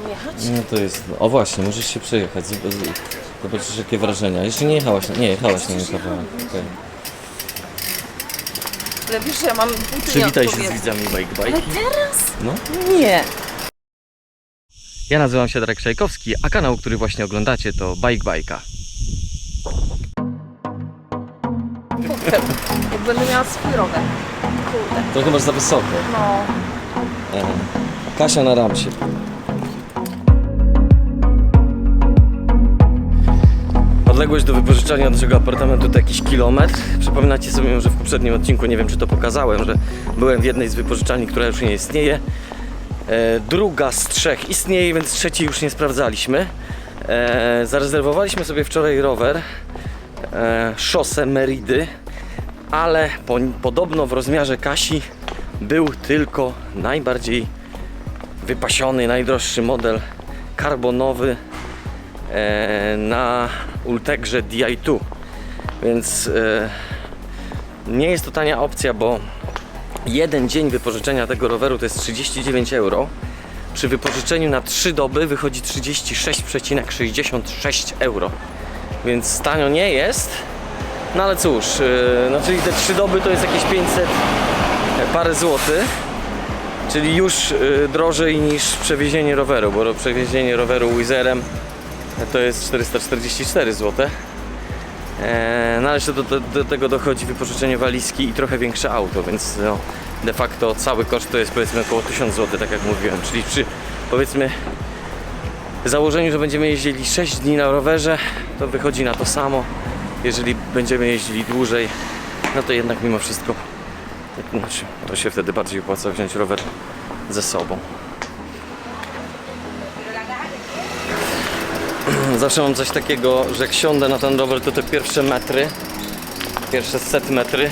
mam jechać? No to jest. O właśnie, możesz się przejechać. zob- z- Zobaczysz jakie wrażenia. Jeszcze nie jechałaś, nie jechałaś na nim kawałek. okej. Ale wiesz, że ja mam buty Przywitaj się z nieodpowiednie. widzami Bike Ale Bike. teraz? No. Nie. Ja nazywam się Darek Szajkowski, a kanał, który właśnie oglądacie to Bike Bajka. Potem, jak będę miała swój rower. Kurde. Trochę masz za wysoko. No. Kasia na ramsie. Odległość do wypożyczalni od naszego apartamentu to jakiś kilometr. Przypominacie sobie, że w poprzednim odcinku, nie wiem czy to pokazałem, że byłem w jednej z wypożyczalni, która już nie istnieje. E, druga z trzech istnieje, więc trzeciej już nie sprawdzaliśmy. E, zarezerwowaliśmy sobie wczoraj rower, e, szosę Meridy, ale po, podobno w rozmiarze Kasi był tylko najbardziej wypasiony, najdroższy model karbonowy na Ultegrze Di2. Więc e, nie jest to tania opcja, bo jeden dzień wypożyczenia tego roweru to jest 39 euro. Przy wypożyczeniu na 3 doby wychodzi 36,66 euro. Więc tanio nie jest. No ale cóż, e, no czyli te 3 doby to jest jakieś 500 parę złotych. Czyli już drożej niż przewiezienie roweru, bo przewiezienie roweru Wizerem to jest 444 zł. Eee, no ale jeszcze do, do, do tego dochodzi wypożyczenie walizki i trochę większe auto, więc no, de facto cały koszt to jest powiedzmy około 1000 zł, tak jak mówiłem. Czyli przy powiedzmy założeniu, że będziemy jeździli 6 dni na rowerze, to wychodzi na to samo. Jeżeli będziemy jeździli dłużej, no to jednak mimo wszystko znaczy, to się wtedy bardziej opłaca wziąć rower ze sobą. Zawsze mam coś takiego, że jak siądę na ten rower, to te pierwsze metry, pierwsze set metry,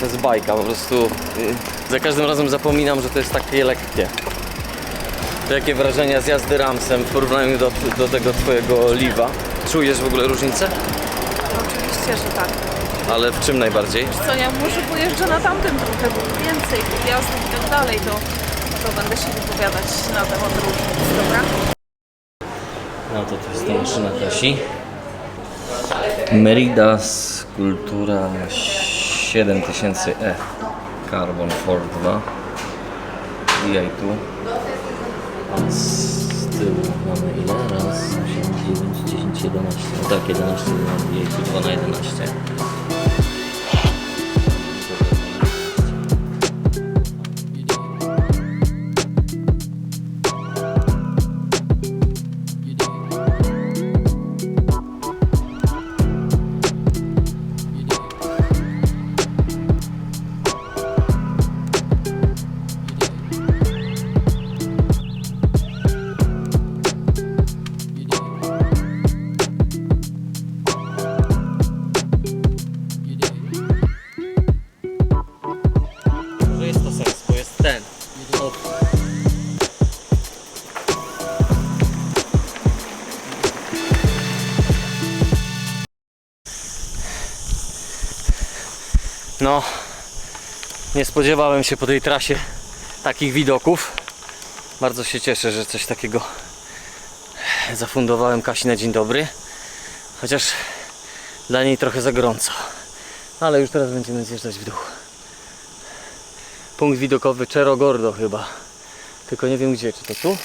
to jest bajka. Po prostu y, za każdym razem zapominam, że to jest takie lekkie. To jakie wrażenia z jazdy Ramsem w porównaniu do, do tego twojego Liva? Czujesz w ogóle różnicę? Oczywiście, że tak. Ale w czym najbardziej? Co ja może pojeżdżę na tamtym trochę bo więcej pojazdów i tak dalej, to, to będę się wypowiadać na temat różnic, dobra? No to to jest ta maszyna Kasi. Meridas Kultura 7000E Carbon 4.2 Wbijaj tu. Z tyłu mamy ile? Raz, 8, 9, 10, 11. No tak, 11, 12, 12, 12, 12. No, nie spodziewałem się po tej trasie takich widoków. Bardzo się cieszę, że coś takiego zafundowałem Kasi na dzień dobry. Chociaż dla niej trochę za gorąco. Ale już teraz będziemy zjeżdżać w dół. Punkt widokowy Cerro Gordo chyba. Tylko nie wiem gdzie, czy to tu?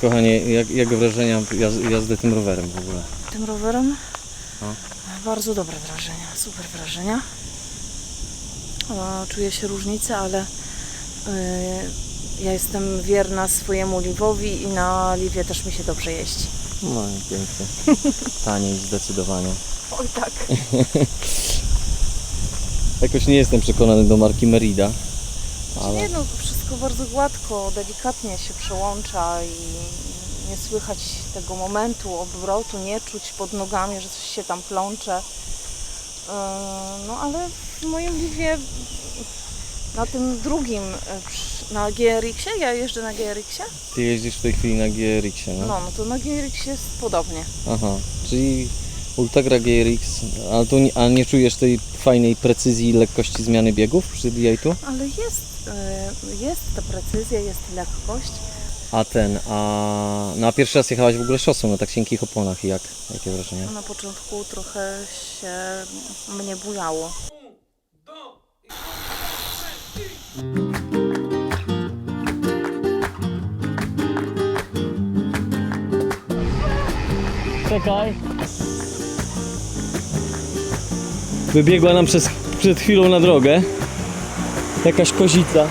Kochanie, jak, jak wrażenia jaz- jazdy tym rowerem w ogóle? Tym rowerem? No. Bardzo dobre wrażenia, super wrażenia. O, czuję się różnicę, ale y, ja jestem wierna swojemu Liwowi i na Liwie też mi się dobrze jeździ. No i pięknie. Taniej zdecydowanie. Oj tak. Jakoś nie jestem przekonany do marki Merida. Ale Nie no, wszystko bardzo gładko, delikatnie się przełącza i nie słychać tego momentu obrotu, nie czuć pod nogami, że coś się tam plącze. Yy, No ale w moim liwie na tym drugim, przy- na GRX-ie, ja jeżdżę na GRX-ie, ty jeździsz w tej chwili na GRX-ie, no? no, no to na GRX-ie jest podobnie. Aha, czyli Ultegra GRX, ale, tu nie, a nie czujesz tej fajnej precyzji i lekkości zmiany biegów przy DI2? Ale jest, e, jest ta precyzja, jest lekkość. A ten, a, no a pierwszy raz jechałaś w ogóle szosą na tak cienkich oponach i jak? Jakie wrażenie? Na początku trochę się mnie bujało. Czekaj. Wybiegła nam przez, przed chwilą na drogę. Jakaś kozica.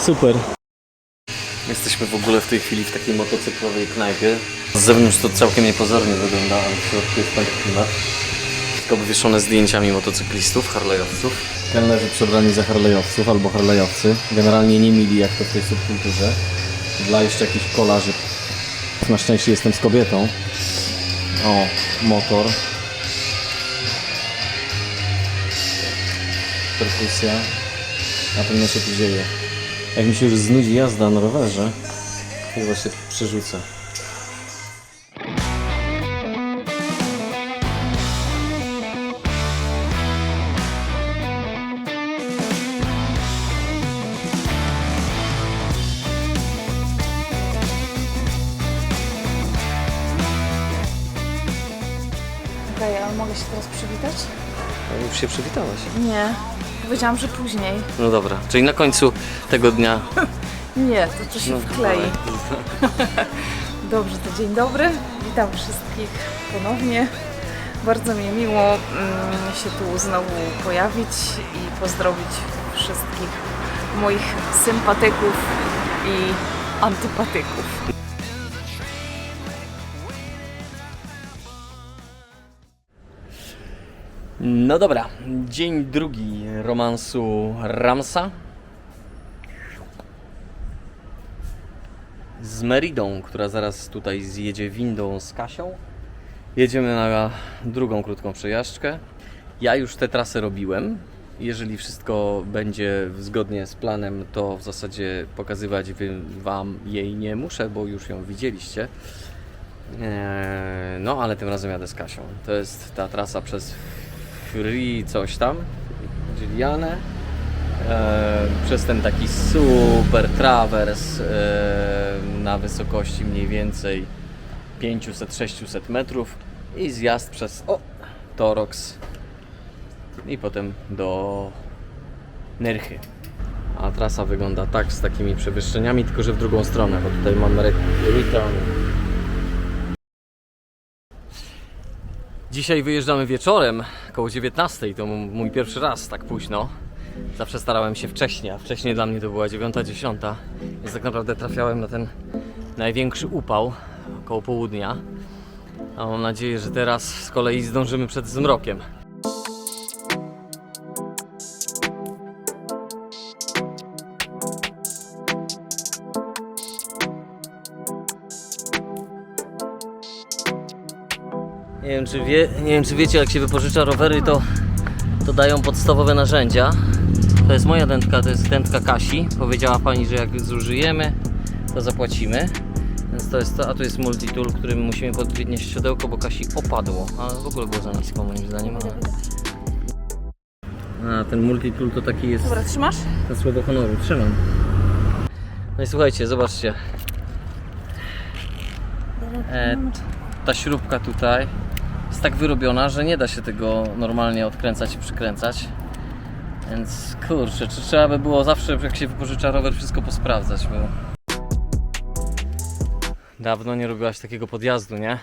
Super. Jesteśmy w ogóle w tej chwili w takiej motocyklowej knajpie. Z zewnątrz to całkiem niepozornie wygląda, ale w środku jest fajny klimat. Wszystko obwieszone zdjęciami motocyklistów, harlejowców. Kelnerzy przebrani za harlejowców albo harlejowcy. Generalnie nie mili jak to w tej subkulturze. Dla jeszcze jakichś kolarzy na szczęście jestem z kobietą. O, motor. Perkusja. Na pewno się tu dzieje. Jak mi się już znudzi jazda na rowerze, to właśnie przerzucę. Okej, ale mogę się teraz przywitać? No, już się przywitałaś. Nie. Powiedziałam, że później. No dobra, czyli na końcu tego dnia. Nie, to, to się wklei. Dobrze, to dzień dobry. Witam wszystkich ponownie. Bardzo mi miło mm, się tu znowu pojawić i pozdrowić wszystkich moich sympatyków i antypatyków. No dobra, dzień drugi romansu Ramsa. Z Meridą, która zaraz tutaj zjedzie windą z Kasią. Jedziemy na drugą krótką przejażdżkę. Ja już tę trasę robiłem. Jeżeli wszystko będzie zgodnie z planem, to w zasadzie pokazywać Wam jej nie muszę, bo już ją widzieliście. Eee, No, ale tym razem jadę z Kasią. To jest ta trasa przez Free coś tam, Gillianę, e, przez ten taki super trawers e, na wysokości mniej więcej 500-600 metrów i zjazd przez o, Torox. I potem do Nerchy. A trasa wygląda tak z takimi przewyższeniami, tylko że w drugą stronę, bo tutaj mamy re- return Dzisiaj wyjeżdżamy wieczorem, koło 19. To mój pierwszy raz tak późno. Zawsze starałem się wcześniej, a wcześniej dla mnie to była 9-10. Więc tak naprawdę trafiałem na ten największy upał koło południa. A mam nadzieję, że teraz z kolei zdążymy przed zmrokiem. Nie wiem, czy wie, nie wiem, czy wiecie, jak się wypożycza rowery, to, to dają podstawowe narzędzia. To jest moja dętka, to jest dętka Kasi. Powiedziała pani, że jak zużyjemy, to zapłacimy. Więc to jest to, a tu jest multitool, którym musimy podnieść siodełko, bo Kasi opadło. Ale w ogóle było za nisko moim zdaniem. Ale... A, ten multitool to taki jest Dobra, trzymasz? na słowo honoru. Trzymam. No i słuchajcie, zobaczcie. E, ta śrubka tutaj jest tak wyrobiona, że nie da się tego normalnie odkręcać i przykręcać. Więc kurczę, czy trzeba by było zawsze, jak się wypożycza rower, wszystko posprawdzać, bo... Dawno nie robiłaś takiego podjazdu, nie?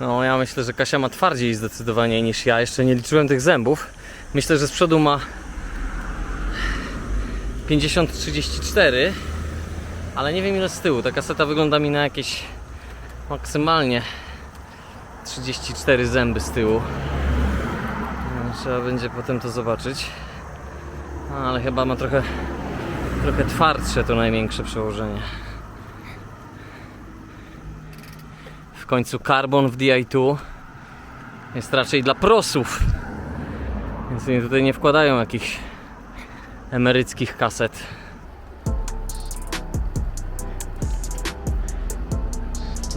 No, ja myślę, że Kasia ma twardziej zdecydowanie niż ja. Jeszcze nie liczyłem tych zębów. Myślę, że z przodu ma 50-34, ale nie wiem ile z tyłu. Ta kaseta wygląda mi na jakieś maksymalnie 34 zęby z tyłu. No, Trzeba będzie potem to zobaczyć. No, ale chyba ma trochę, trochę twardsze to największe przełożenie. W końcu karbon w DI2 jest raczej dla prosów. Więc oni tutaj nie wkładają jakichś emeryckich kaset.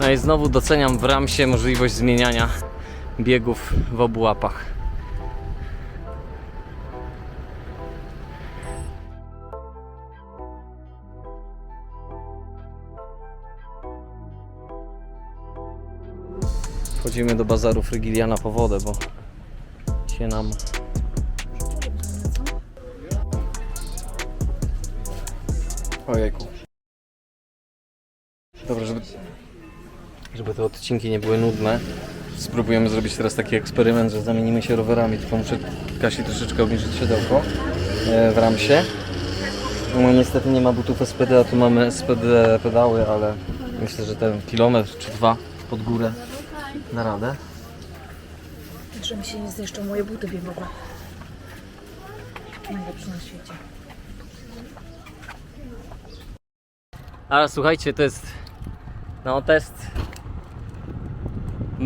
No i znowu doceniam w Ramsie możliwość zmieniania biegów w obu łapach. Wchodzimy do bazaru Frygiliana po wodę, bo się nam Ojejku. Dobra, żeby, żeby te odcinki nie były nudne, spróbujemy zrobić teraz taki eksperyment, że zamienimy się rowerami, tylko muszę Kasi troszeczkę obniżyć siodełko e, w ramsie. No niestety nie ma butów SPD, a tu mamy SPD pedały, ale myślę, że ten kilometr czy dwa pod górę na radę. Że mi się nie zniszczą moje buty biegowe. Najlepsze na świecie. Ale słuchajcie, to jest no test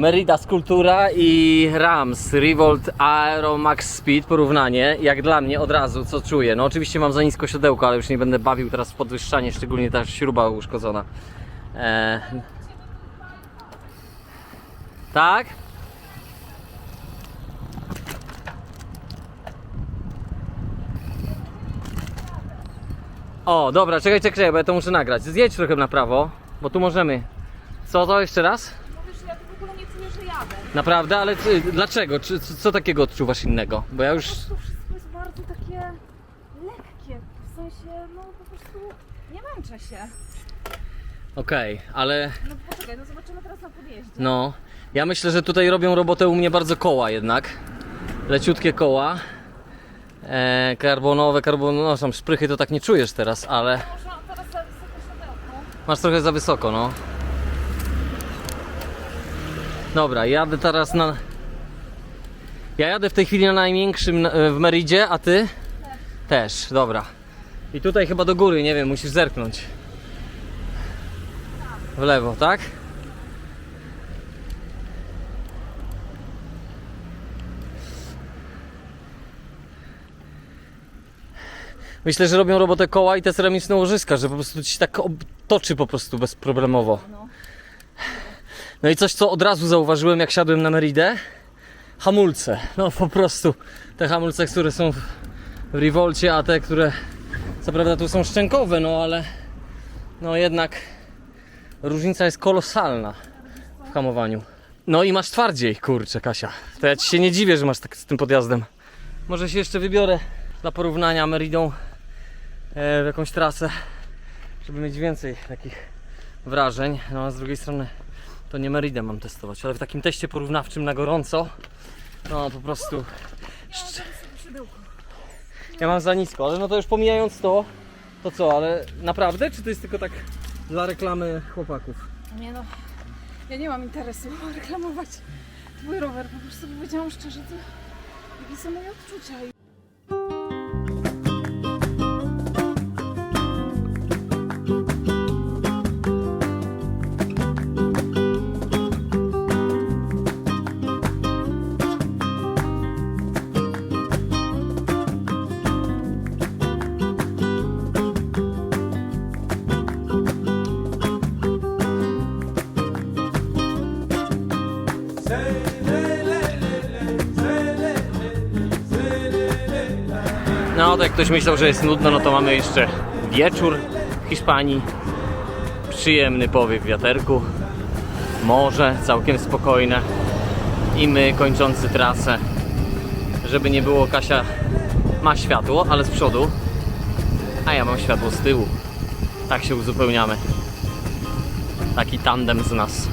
Merida Skulptura i Rams Revolt Aero Max Speed porównanie, jak dla mnie od razu, co czuję. No oczywiście mam za nisko siodełko, ale już nie będę bawił teraz w podwyższanie, szczególnie ta śruba uszkodzona. E... Tak? O, dobra, czekaj, czekaj, bo ja to muszę nagrać. Zjedź trochę na prawo, bo tu możemy. Co to jeszcze raz? No wiesz, ja w ogóle nie czuję, że jadę. Naprawdę, ale ty, dlaczego? Czy, co, co takiego odczuwasz innego? Bo ja już. To wszystko jest bardzo takie lekkie. W sensie, no po prostu nie męczę się. Okej, ale No poczekaj, no zobaczymy teraz na podjeździe. no. Ja myślę, że tutaj robią robotę u mnie bardzo koła jednak. Leciutkie koła. E, karbonowe, karbonowe, no tam szprychy to tak nie czujesz teraz, ale Może teraz masz trochę za wysoko, no. Dobra, jadę teraz na... Ja jadę w tej chwili na największym w Meridzie, a ty? Też, dobra. I tutaj chyba do góry, nie wiem, musisz zerknąć. W lewo, tak? Myślę, że robią robotę koła i te ceramiczne łożyska, że po prostu ci tak toczy po prostu bezproblemowo. No i coś, co od razu zauważyłem, jak siadłem na Meridę, hamulce. No po prostu te hamulce, które są w w Revolcie, a te, które co prawda tu są szczękowe, no ale no jednak różnica jest kolosalna w hamowaniu. No i masz twardziej, kurczę Kasia. To ja ci się nie dziwię, że masz tak z tym podjazdem. Może się jeszcze wybiorę dla porównania Meridą e, w jakąś trasę, żeby mieć więcej takich wrażeń. No a z drugiej strony to nie Meridę mam testować, ale w takim teście porównawczym na gorąco, no po prostu ja mam za nisko, ale no to już pomijając to, to co, ale naprawdę? Czy to jest tylko tak dla reklamy chłopaków? Nie no, ja nie mam interesu reklamować twój rower. Po prostu powiedziałam szczerze, to jakie są moje odczucia. To jak ktoś myślał, że jest nudno, no to mamy jeszcze wieczór w Hiszpanii. Przyjemny powiew wiaterku. Morze całkiem spokojne. I my kończący trasę. Żeby nie było, Kasia ma światło, ale z przodu. A ja mam światło z tyłu. Tak się uzupełniamy. Taki tandem z nas.